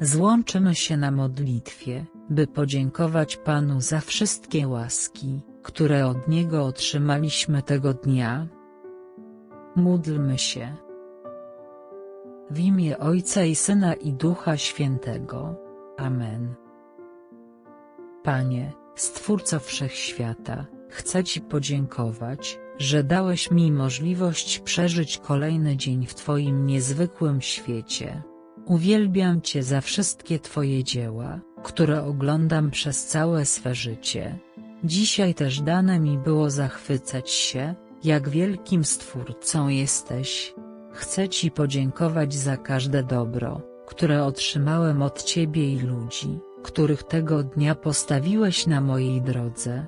złączymy się na modlitwie, by podziękować Panu za wszystkie łaski, które od Niego otrzymaliśmy tego dnia. Módlmy się. W imię Ojca i Syna i Ducha Świętego. Amen. Panie, Stwórco Wszechświata, chcę Ci podziękować, że dałeś mi możliwość przeżyć kolejny dzień w Twoim niezwykłym świecie. Uwielbiam Cię za wszystkie Twoje dzieła, które oglądam przez całe swe życie. Dzisiaj też dane mi było zachwycać się, jak wielkim Stwórcą jesteś. Chcę Ci podziękować za każde dobro, które otrzymałem od Ciebie i ludzi, których tego dnia postawiłeś na mojej drodze.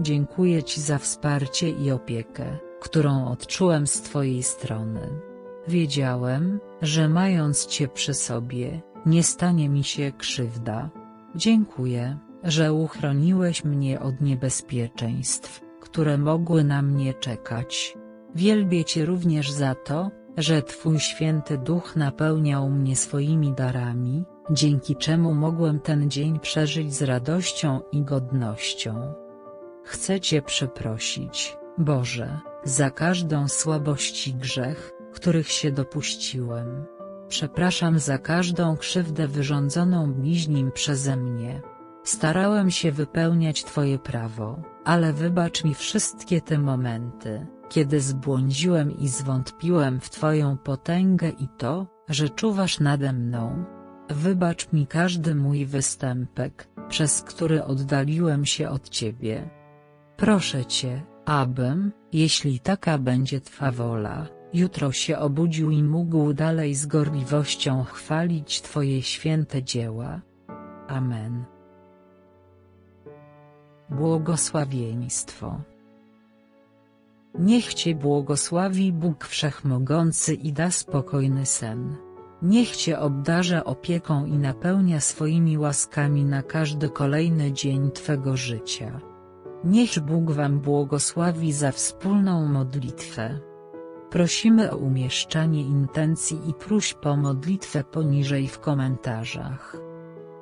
Dziękuję Ci za wsparcie i opiekę, którą odczułem z Twojej strony. Wiedziałem, że mając Cię przy sobie, nie stanie mi się krzywda. Dziękuję, że uchroniłeś mnie od niebezpieczeństw, które mogły na mnie czekać. Wielbię Cię również za to, że Twój święty duch napełniał mnie swoimi darami, dzięki czemu mogłem ten dzień przeżyć z radością i godnością. Chcę Cię przeprosić, Boże, za każdą słabość i grzech, których się dopuściłem. Przepraszam za każdą krzywdę wyrządzoną bliźnim przeze mnie. Starałem się wypełniać Twoje prawo, ale wybacz mi wszystkie te momenty, kiedy zbłądziłem i zwątpiłem w Twoją potęgę i to, że czuwasz nade mną. Wybacz mi każdy mój występek, przez który oddaliłem się od Ciebie. Proszę Cię, abym, jeśli taka będzie Twa wola, jutro się obudził i mógł dalej z gorliwością chwalić Twoje święte dzieła. Amen. Błogosławieństwo Niech Cię błogosławi Bóg Wszechmogący i da spokojny sen. Niech Cię obdarza opieką i napełnia swoimi łaskami na każdy kolejny dzień Twego życia. Niech Bóg Wam błogosławi za wspólną modlitwę. Prosimy o umieszczanie intencji i próśb o modlitwę poniżej w komentarzach.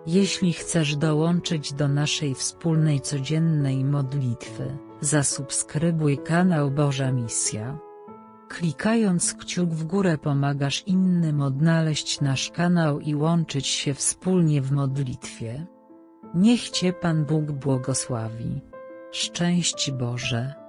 Jeśli chcesz dołączyć do naszej wspólnej codziennej modlitwy, zasubskrybuj kanał Boża Misja. Klikając kciuk w górę pomagasz innym odnaleźć nasz kanał i łączyć się wspólnie w modlitwie. Niech Cię Pan Bóg błogosławi. Szczęść Boże.